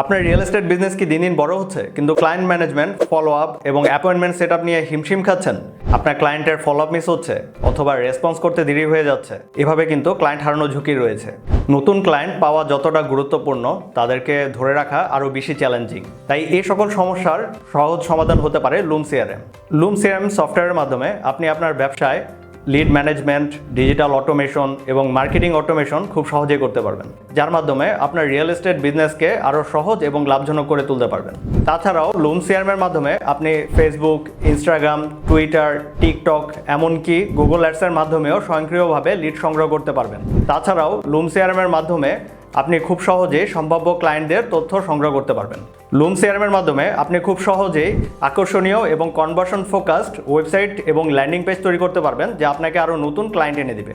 আপনার real estate business কি দিন দিন বড় হচ্ছে? কিন্তু ক্লায়েন্ট ম্যানেজমেন্ট ফলো আপ এবং অ্যাপয়েন্টমেন্ট সেট নিয়ে হিমশিম খাচ্ছেন। আপনার ক্লায়েন্টের ফলো আপ মিস হচ্ছে অথবা রেসপন্স করতে দেরি হয়ে যাচ্ছে। এভাবে কিন্তু ক্লায়েন্ট হারানোর ঝুঁকি রয়েছে। নতুন ক্লায়েন্ট পাওয়া যতটা গুরুত্বপূর্ণ, তাদেরকে ধরে রাখা আরও বেশি চ্যালেঞ্জিং তাই এই সকল সমস্যার সহজ সমাধান হতে পারে লুম সিআরএম লুম সিআরএম সফটওয়্যারের মাধ্যমে আপনি আপনার ব্যবসায় লিড ম্যানেজমেন্ট ডিজিটাল অটোমেশন এবং মার্কেটিং অটোমেশন খুব সহজেই করতে পারবেন। যার মাধ্যমে আপনার রিয়েল এস্টেট বিজনেসকে আরও সহজ এবং লাভজনক করে তুলতে পারবেন। তাছাড়াও লুম সিআরএমের মাধ্যমে আপনি ফেসবুক ইনস্টাগ্রাম টুইটার টিকটক এমনকি গুগল অ্যাপসের মাধ্যমেও স্বয়ংক্রিয়ভাবে লিড সংগ্রহ করতে পারবেন। তাছাড়াও লুম সিআরএমের মাধ্যমে আপনি খুব সহজে সম্ভাব্য ক্লায়েন্টদের তথ্য সংগ্রহ করতে পারবেন। লুম সিআরএমের মাধ্যমে আপনি খুব সহজেই আকর্ষণীয় এবং কনভার্সন ফোকাসড ওয়েবসাইট এবং ল্যান্ডিং পেজ তৈরি করতে পারবেন, যা আপনাকে আরও নতুন ক্লায়েন্ট এনে দিবে।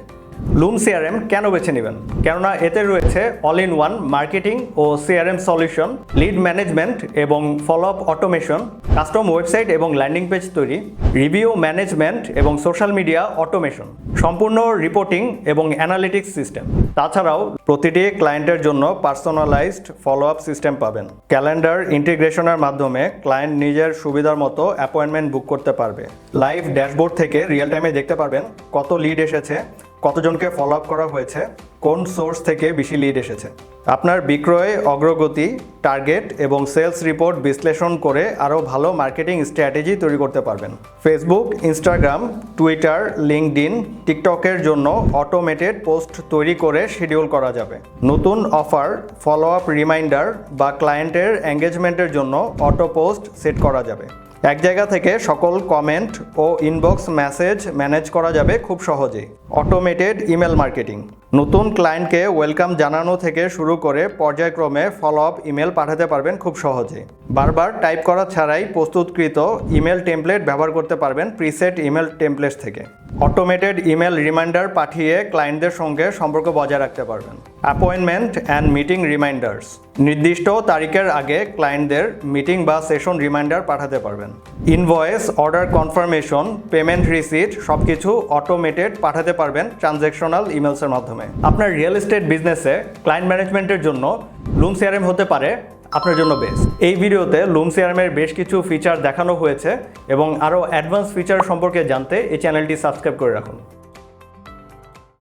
লুম সিআরএম কেন বেছে নেবেন? কেননা এতে রয়েছে অল ইন ওয়ান মার্কেটিং ও সিআরএম সলিউশন লিড ম্যানেজমেন্ট এবং follow up automation custom website এবং ল্যান্ডিং পেজ তৈরি রিভিউ ম্যানেজমেন্ট এবং সোশ্যাল মিডিয়া অটোমেশন সম্পূর্ণ রিপোর্টিং এবং অ্যানালিটিক্স সিস্টেম তাছাড়াও প্রতিটি ক্লায়েন্টের জন্য পার্সোনালাইজড ফলো আপ সিস্টেম পাবেন ক্যালেন্ডার ইন্টিগ্রেশনের মাধ্যমে ক্লায়েন্ট নিজের সুবিধার মতো অ্যাপয়েন্টমেন্ট বুক করতে পারবে। লাইভ ড্যাশবোর্ড থেকে রিয়েল টাইমে দেখতে পারবেন কত লিড এসেছে কতজনকে ফলো আপ করা হয়েছে? কোন সোর্স থেকে বেশি লিড এসেছে? আপনার বিক্রয়, অগ্রগতি টার্গেট এবং সেলস রিপোর্ট বিশ্লেষণ করে আরও ভালো মার্কেটিং স্ট্র্যাটেজি তৈরি করতে পারবেন। ফেসবুক ইনস্টাগ্রাম টুইটার লিঙ্কডিন টিকটকের জন্য অটোমেটেড পোস্ট তৈরি করে শিডিউল করা যাবে। নতুন অফার ফলো আপ রিমাইন্ডার বা ক্লায়েন্টের এঙ্গেজমেন্টের জন্য অটো পোস্ট সেট করা যাবে। এক জায়গা থেকে সকল কমেন্ট ও ইনবক্স মেসেজ ম্যানেজ করা যাবে খুব সহজেই। অটোমেটেড ইমেল মার্কেটিং নতুন ক্লায়েন্টকে ওয়েলকাম জানানো থেকে শুরু করে পর্যায়ক্রমে ফলো আপ ইমেল পাঠাতে পারবেন খুব সহজে বারবার টাইপ করা ছাড়াই প্রস্তুতকৃত ইমেল টেমপ্লেট ব্যবহার করতে পারবেন প্রিসেট ইমেল টেমপ্লেট থেকে। অটোমেটেড ইমেল রিমাইন্ডার পাঠিয়ে ক্লায়েন্টদের সঙ্গে সম্পর্ক বজায় রাখতে পারবেন। অ্যাপয়েন্টমেন্ট অ্যান্ড মিটিং রিমাইন্ডার্স নির্দিষ্ট তারিখের আগে ক্লায়েন্টদের মিটিং বা সেশন রিমাইন্ডার পাঠাতে পারবেন। Invoice order confirmation payment receipt সব কিছু অটোমেটেড পাঠাতে পারবেন ট্রানজ্যাকশনাল ইমেলসের মাধ্যমে। আপনার রিয়েল এস্টেট বিজনেসে ক্লায়েন্ট ম্যানেজমেন্টের জন্য লুম সিআরএম হতে পারে আপনার জন্য বেস্ট এই ভিডিওতে লুম সিআরএমের বেশ কিছু ফিচার দেখানো হয়েছে এবং আরও অ্যাডভান্স ফিচার সম্পর্কে জানতে এই চ্যানেলটি সাবস্ক্রাইব করে রাখুন।